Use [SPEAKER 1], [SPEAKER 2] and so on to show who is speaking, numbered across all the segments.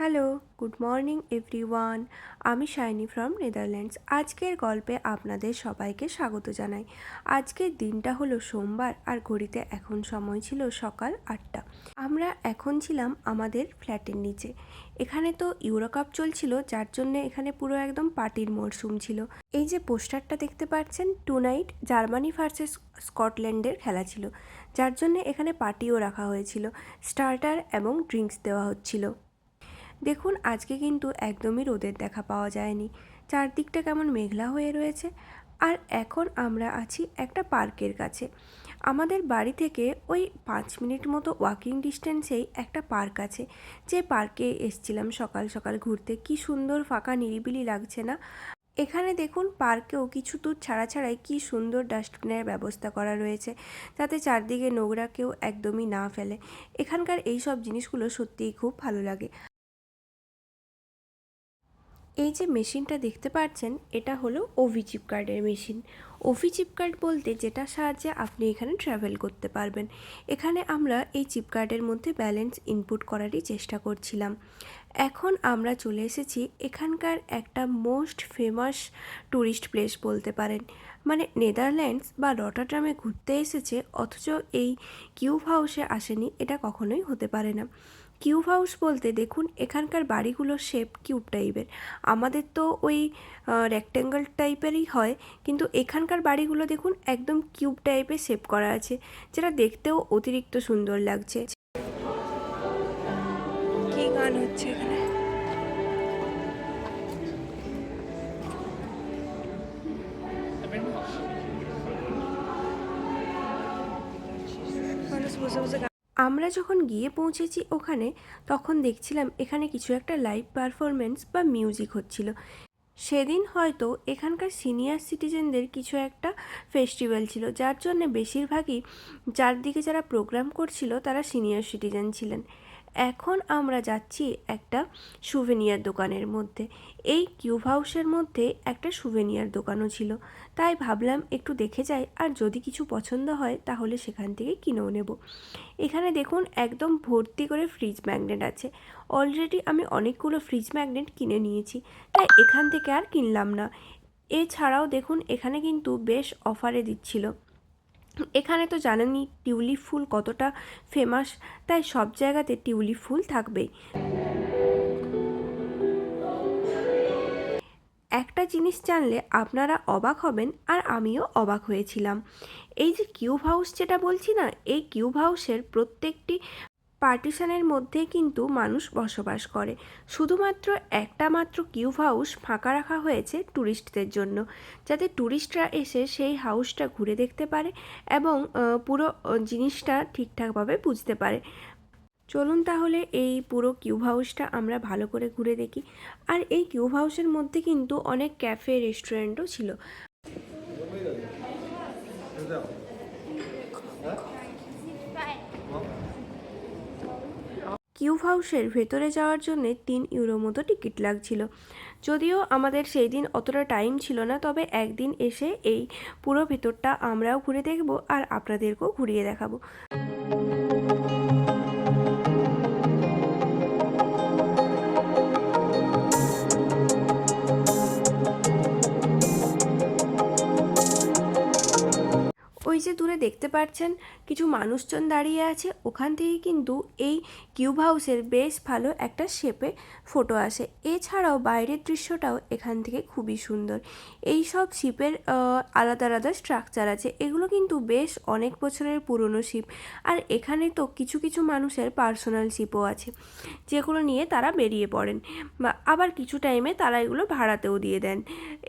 [SPEAKER 1] Hello good morning everyone আমি shiny from Netherlands আজকের গল্পে আপনাদের সবাইকে স্বাগত জানাই। আজকের দিনটা হলো সোমবার আর ঘড়িতে এখন সময় ছিল সকাল আটটা। আমরা এখন ছিলাম আমাদের ফ্ল্যাটের নিচে। এখানে তো ইউরো কাপ চলছিল, যার জন্য এখানে পুরো একদম পার্টির মরশুম ছিল। এই যে পোস্টারটা দেখতে পাচ্ছেন টু নাইট জার্মানি ভার্সেস স্কটল্যান্ডের খেলা ছিল। যার জন্য এখানে পার্টিও রাখা হয়েছিল। স্টার্টার এবং ড্রিঙ্কস দেওয়া হচ্ছিল। দেখুন, আজকে কিন্তু একদমই রোদের দেখা পাওয়া যায়নি। চারদিকটা কেমন মেঘলা হয়ে রয়েছে। আর এখন আমরা আছি একটা পার্কের কাছে। আমাদের বাড়ি থেকে ওই পাঁচ মিনিট মতো ওয়াকিং ডিস্টেন্সেই একটা পার্ক আছে। যে পার্কে এসছিলাম সকাল সকাল ঘুরতে। কি সুন্দর ফাঁকা নিরিবিলি লাগছে না? এখানে দেখুন, পার্কেও কিছু দূর ছাড়া ছাড়াই কী সুন্দর ডাস্টবিনের ব্যবস্থা করা রয়েছে। যাতে চারদিকে নোংরা কেউ একদমই না ফেলে। এখানকার এই সব জিনিসগুলো সত্যিই খুব ভালো লাগে। এই যে মেশিনটা দেখতে পাচ্ছেন, এটা হলো ওভি চিপ কার্ডের মেশিন। ওভি চিপ কার্ড বলতে যেটা সাহায্যে আপনি এখানে ট্রাভেল করতে পারবেন। এখানে আমরা এই চিপ কার্ডের মধ্যে ব্যালেন্স ইনপুট করারই চেষ্টা করছিলাম। এখন আমরা চলে এসেছি এখানকার একটা মোস্ট ফেমাস ট্যুরিস্ট প্লেস বলতে পারেন। মানে নেদারল্যান্ডস বা রটারডামে ঘুরতে এসেছে, অথচ এই কিউব হাউসে আসেনি, এটা কখনোই হতে পারে না। কিউব হাউস বলতে দেখুন, এখানকার বাড়িগুলোর শেপ কিউব টাইপের। আমাদের তো ওই রেক্ট্যাঙ্গল টাইপেরই হয়, কিন্তু এখানকার বাড়িগুলো দেখুন, একদম কিউব টাইপের শেপ করা আছে, যেটা দেখতেও অতিরিক্ত সুন্দর লাগছে। কি গান হচ্ছে এখানে? বসে বসে আমরা যখন গিয়ে পৌঁছেছি ওখানে, তখন দেখছিলাম এখানে কিছু একটা লাইভ পারফরমেন্স বা মিউজিক হচ্ছিল। সেদিন হয়তো এখানকার সিনিয়র সিটিজেনদের কিছু একটা ফেস্টিভ্যাল ছিল, যার জন্য বেশিরভাগই চারদিকে যারা প্রোগ্রাম করছিল তারা সিনিয়র সিটিজেন ছিলেন। এখন আমরা যাচ্ছি একটা সুভেনিয়ার দোকানের মধ্যে। এই কিউব হাউসের মধ্যে একটা সুভেনিয়ার দোকানও ছিল। তাই ভাবলাম একটু দেখে যাই, আর যদি কিছু পছন্দ হয় তাহলে সেখান থেকে কিনেও নেব। এখানে দেখুন একদম ভর্তি করে ফ্রিজ ম্যাগনেট আছে। অলরেডি আমি অনেকগুলো ফ্রিজ ম্যাগনেট কিনে নিয়েছি, তাই এখান থেকে আর কিনলাম না। এছাড়াও দেখুন এখানে কিন্তু বেশ অফারে দিচ্ছিল। এখানে তো জানেনই টিউলিপ ফুল কতটা ফেমাস তাই সব জায়গাতে টিউলিপ ফুল থাকবেই। একটা জিনিস জানলে আপনারা অবাক হবেন আর আমিও অবাক হয়েছিলাম। এই যে কিউব হাউস যেটা বলছি না, এই কিউব হাউসের প্রত্যেকটি পার্টিশনের মধ্যে কিন্তু মানুষ বসবাস করে। শুধুমাত্র একটা মাত্র কিউব হাউস ফাঁকা রাখা হয়েছে ট্যুরিস্টদের জন্য, যাতে ট্যুরিস্টরা এসে সেই হাউসটা ঘুরে দেখতে পারে এবং পুরো জিনিসটা ঠিকঠাকভাবে বুঝতে পারে। চলুন তাহলে এই পুরো কিউব হাউসটা আমরা ভালো করে ঘুরে দেখি। আর এই কিউব হাউসের মধ্যে কিন্তু অনেক ক্যাফে, রেস্টুরেন্টও ছিল। কিউব হাউসের ভেতরে যাওয়ার জন্য তিন ইউরো মতো টিকিট লাগছিল। যদিও আমাদের সেই দিন অতটা টাইম ছিল না, তবে একদিন এসে এই পুরো ভেতরটা আমরাও ঘুরে দেখব আর আপনাদেরকেও ঘুরিয়ে দেখাবো। দেখতে পাচ্ছেন কিছু মানুষজন দাঁড়িয়ে আছে। ওখান থেকে কিন্তু এই কিউব হাউসের বেশ ভালো একটা শেপে ফটো আসে। এছাড়াও বাইরের দৃশ্যটাও এখান থেকে খুবই সুন্দর। এই সব শিপের আলাদা আলাদা স্ট্রাকচার আছে। এগুলো কিন্তু বেশ অনেক বছরের পুরনো শিপ। আর এখানে তো কিছু কিছু মানুষের পার্সোনাল শিপও আছে, যেগুলো নিয়ে তারা বেরিয়ে পড়েন। আবার কিছু টাইমে তারা এগুলো ভাড়াতেও দিয়ে দেন।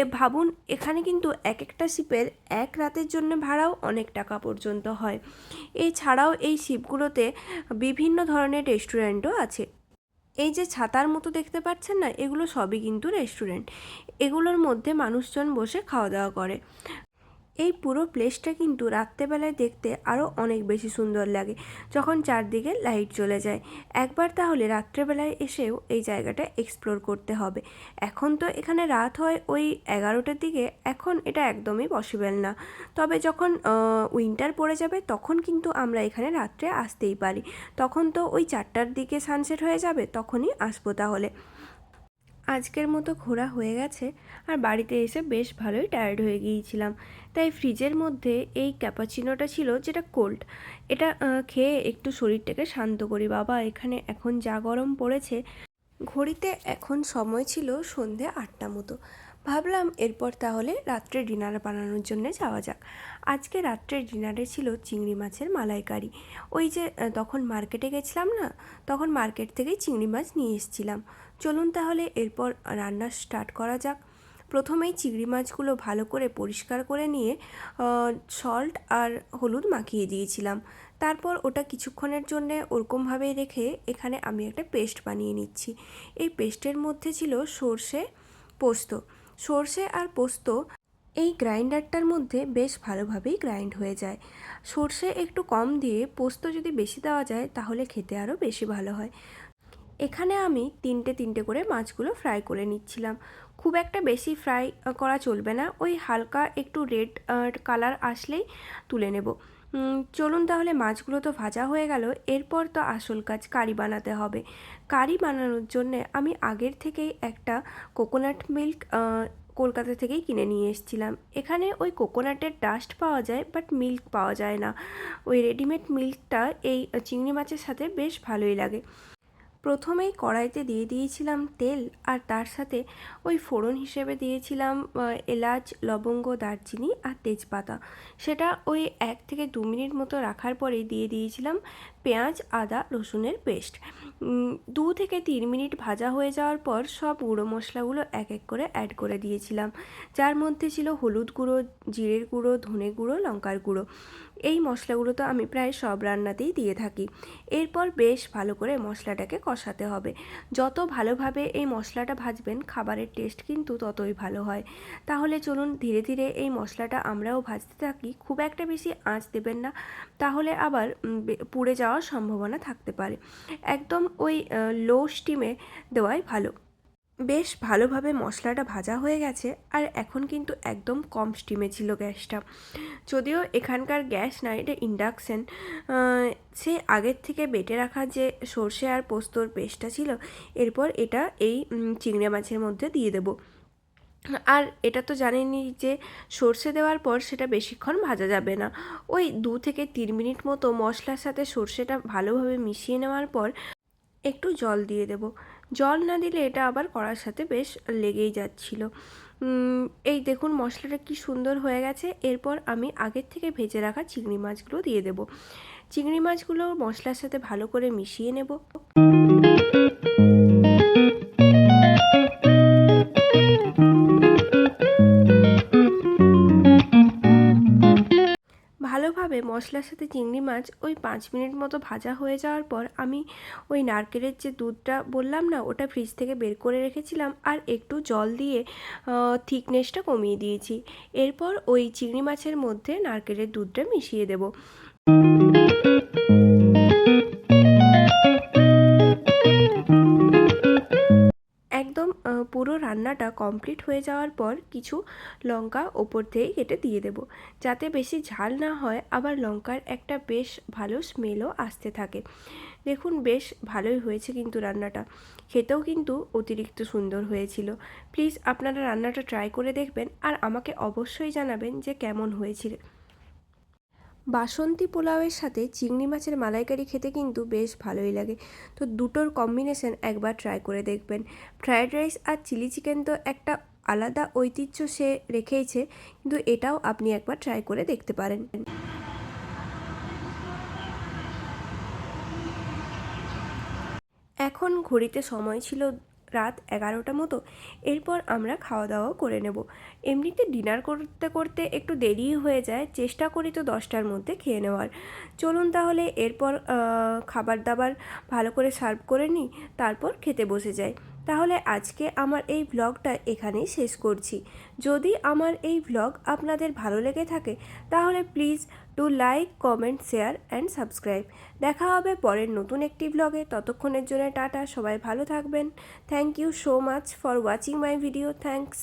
[SPEAKER 1] এ ভাবুন, এখানে কিন্তু এক একটা শিপের এক রাতের জন্য ভাড়াও অনেক টাকা পর্যন্ত হয়। এছাড়াও এই শিপগুলোতে বিভিন্ন ধরনের রেস্টুরেন্টও আছে। এই যে ছাতার মতো দেখতে পাচ্ছেন না, এগুলো সবই কিন্তু রেস্টুরেন্ট এগুলোর মধ্যে মানুষজন বসে খাওয়া দাওয়া করে। এই পুরো প্লেসটা কিন্তু রাত্রেবেলায় দেখতে আরও অনেক বেশি সুন্দর লাগে, যখন চারদিকে লাইট চলে যায়। একবার তাহলে রাত্রেবেলায় এসেও এই জায়গাটা এক্সপ্লোর করতে হবে। এখন তো এখানে রাত হয় ওই এগারোটার দিকে, এখন এটা একদমই পসিবল না। তবে যখন উইন্টার পড়ে যাবে, তখন কিন্তু আমরা এখানে রাত্রে আসতেই পারি। তখন তো ওই চারটার দিকে সানসেট হয়ে যাবে, তখনই আসব তাহলে। আজকের মতো ঘোরা হয়ে গেছে আর বাড়িতে এসে বেশ ভালোই টায়ার্ড হয়ে গিয়েছিলাম। তাই ফ্রিজের মধ্যে এই ক্যাপাচিনোটা ছিল যেটা কোল্ড এটা খেয়ে একটু শরীরটাকে শান্ত করি। বাবা, এখানে এখন যা গরম পড়েছে, ঘড়িতে এখন সময় ছিল সন্ধে আটটা মতো। ভাবলাম এরপর তাহলে রাত্রে ডিনার বানানোর জন্য যাওয়া যাক। আজকে রাত্রের ডিনারে ছিল চিংড়ি মাছের মালাইকারি। ওই যে তখন মার্কেটে গেছিলাম না, তখন মার্কেট থেকেই চিংড়ি মাছ নিয়ে এসেছিলাম। চলুন তাহলে এরপর রান্না স্টার্ট করা যাক। প্রথমেই চিংড়ি মাছগুলো ভালো করে পরিষ্কার করে নিয়ে সল্ট আর হলুদ মাখিয়ে দিয়েছিলাম। তারপর ওটা কিছুক্ষণের জন্যে ওরকমভাবেই রেখে এখানে আমি একটা পেস্ট বানিয়ে নিচ্ছি। এই পেস্টের মধ্যে ছিল সর্ষে পোস্ত। সর্ষে আর পোস্ত এই গ্রাইন্ডারটার মধ্যে বেশ ভালোভাবেই গ্রাইন্ড হয়ে যায়। সর্ষে একটু কম দিয়ে পোস্ত যদি বেশি দেওয়া যায় তাহলে খেতে আরও বেশি ভালো হয়। এখানে আমি তিনটে তিনটে করে মাছগুলো ফ্রাই করে নিচ্ছিলাম। খুব একটা বেশি ফ্রাই করা চলবে না। ওই হালকা একটু রেড কালার আসলেই তুলে নেব। চলুন তাহলে মাছগুলো তো ভাজা হয়ে গেল। এরপর তো আসল কাজ কারি বানাতে হবে। কারি বানানোর জন্য আমি আগের থেকেই একটা কোকোনাট মিল্ক কলকাতা থেকেই কিনে নিয়ে এসেছিলাম। এখানে ওই কোকোনাটের ডাস্ট পাওয়া যায় বাট মিল্ক পাওয়া যায় না। ওই রেডিমেড মিল্কটা এই চিংড়ি মাছের সাথে বেশ ভালোই লাগে। প্রথমেই কড়াইতে দিয়ে দিয়েছিলাম তেল আর তার সাথে ওই ফোড়ন হিসেবে দিয়েছিলাম এলাচ, লবঙ্গ, দারচিনি আর তেজপাতা। সেটা ওই এক থেকে দু মিনিট মতো রাখার পরেই দিয়ে দিয়েছিলাম পেঁয়াজ, আদা, রসুনের পেস্ট। দু থেকে তিন মিনিট ভাজা হয়ে যাওয়ার পর সব গুঁড়ো মশলাগুলো এক এক করে অ্যাড করে দিয়েছিলাম। যার মধ্যে ছিল হলুদ গুঁড়ো, জিরের গুঁড়ো, ধনে গুঁড়ো, লঙ্কার গুঁড়ো। এই মশলাগুলো তো আমি প্রায় সব রান্নাতেই দিয়ে থাকি। এরপর বেশ ভালো করে মশলাটাকে কষাতে হবে। যত ভালোভাবে এই মশলাটা ভাজবেন, খাবারের টেস্ট কিন্তু ততই ভালো হয়। তাহলে চলুন ধীরে ধীরে এই মশলাটা আমরাও ভাজতে থাকি। খুব একটা বেশি আঁচ দেবেন না, তাহলে আবার পুড়ে যাওয়ার সম্ভাবনা থাকতে পারে। একদম ওই লো স্টিমে দেওয়াই ভালো। বেশ ভালোভাবে মশলাটা ভাজা হয়ে গেছে আর এখন কিন্তু একদম কম স্টিমে ছিল গ্যাসটা। যদিও এখানকার গ্যাস না, এটা ইন্ডাকশান সে আগের থেকে বেটে রাখা যে সর্ষে আর পোস্তর পেস্টটা ছিল, এরপর এটা এই চিংড়ি মাছের মধ্যে দিয়ে দেবো। আর এটা তো জানেনই যে সর্ষে দেওয়ার পর সেটা বেশিক্ষণ ভাজা যাবে না। ওই দু থেকে তিন মিনিট মতো মশলার সাথে সর্ষেটা ভালোভাবে মিশিয়ে নেওয়ার পর একটু জল দিয়ে দেব। জল না দিলে এটা আবার কড়ার সাথে বেশ লেগেই যাচ্ছিল। এই দেখুন মশলাটা কি সুন্দর হয়ে গেছে। এরপর আমি আগের থেকে ভেজে রাখা চিংড়ি মাছগুলো দিয়ে দেব। চিংড়ি মাছগুলো মশলার সাথে ভালো করে মিশিয়ে নেব। মশলার সাথে চিংড়ি মাছ ওই পাঁচ মিনিট মতো ভাজা হয়ে যাওয়ার পর আমি ওই নারকেলের যে দুধটা বললাম না, ওটা ফ্রিজ থেকে বের করে রেখেছিলাম আর একটু জল দিয়ে থিকনেসটা কমিয়ে দিয়েছি। এরপর ওই চিংড়ি মাছের মধ্যে নারকেলের দুধটা মিশিয়ে দেবো। রান্নাটা কমপ্লিট হয়ে যাওয়ার পর কিছু লঙ্কা ওপর থেকে কেটে দিয়ে দেব। যাতে বেশি ঝাল না হয়, আবার লঙ্কার একটা বেশ ভালো স্মেলও আসতে থাকে। দেখুন, বেশ ভালোই হয়েছে কিন্তু রান্নাটা। খেতেও কিন্তু অতিরিক্ত সুন্দর হয়েছিল। প্লিজ আপনারা রান্নাটা ট্রাই করে দেখবেন আর আমাকে অবশ্যই জানাবেন যে কেমন হয়েছিল। বাসন্তী পোলাওয়ের সাথে চিংড়ি মাছের মালাইকারি খেতে কিন্তু বেশ ভালোই লাগে। তো দুটোর কম্বিনেশন একবার ট্রাই করে দেখবেন। ফ্রায়েড রাইস আর চিলি চিকেন তো একটা আলাদা ঐতিহ্য সে রেখেইছে, কিন্তু এটাও আপনি একবার ট্রাই করে দেখতে পারেন। এখন ঘড়িতে সময় ছিল রাত এগারোটা মতো। এরপর আমরা খাওয়া দাওয়াও করে নেব। এমনিতে ডিনার করতে করতে একটু দেরি হয়ে যায়, চেষ্টা করি তো দশটার মধ্যে খেয়ে নেওয়ার। চলুন তাহলে এরপর খাবার দাবার ভালো করে সার্ভ করে নিই, তারপর খেতে বসে যাই। তাহলে আজকে আমার এই ব্লগটা এখানেই শেষ করছি। যদি আমার এই ব্লগ আপনাদের ভালো লেগে থাকে, তাহলে please to like comment share and subscribe দেখা হবে পরের নতুন একটি ব্লগে ততক্ষণের জন্য টাটা, সবাই ভালো থাকবেন। Thank you so much for watching my video thanks